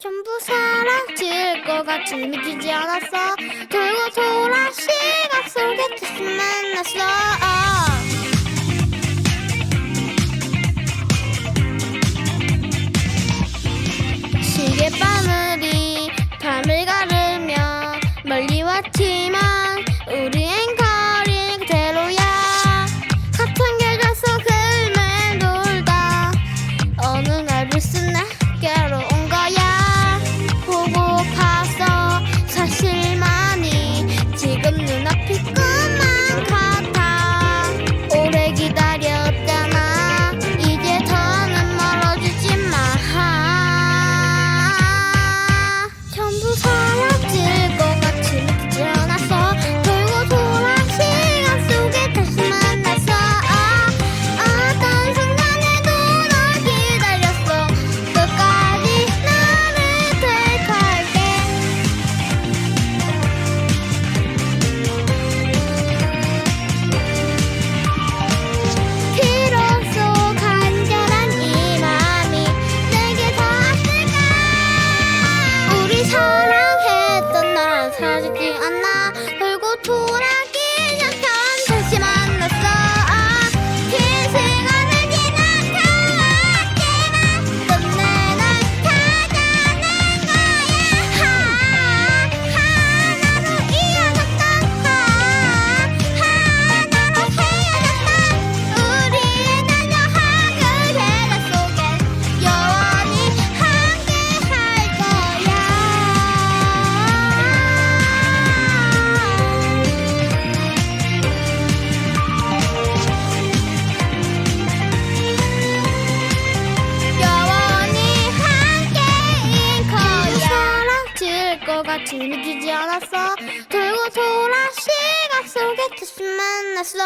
전부 사랑 지을 것 같이 믿기지 않았어. 돌고 돌아 시각 속에 다시 만났어. 아. 서로가 즐기지 않았어? 돌고 돌아 시각 속에 다시 만났어.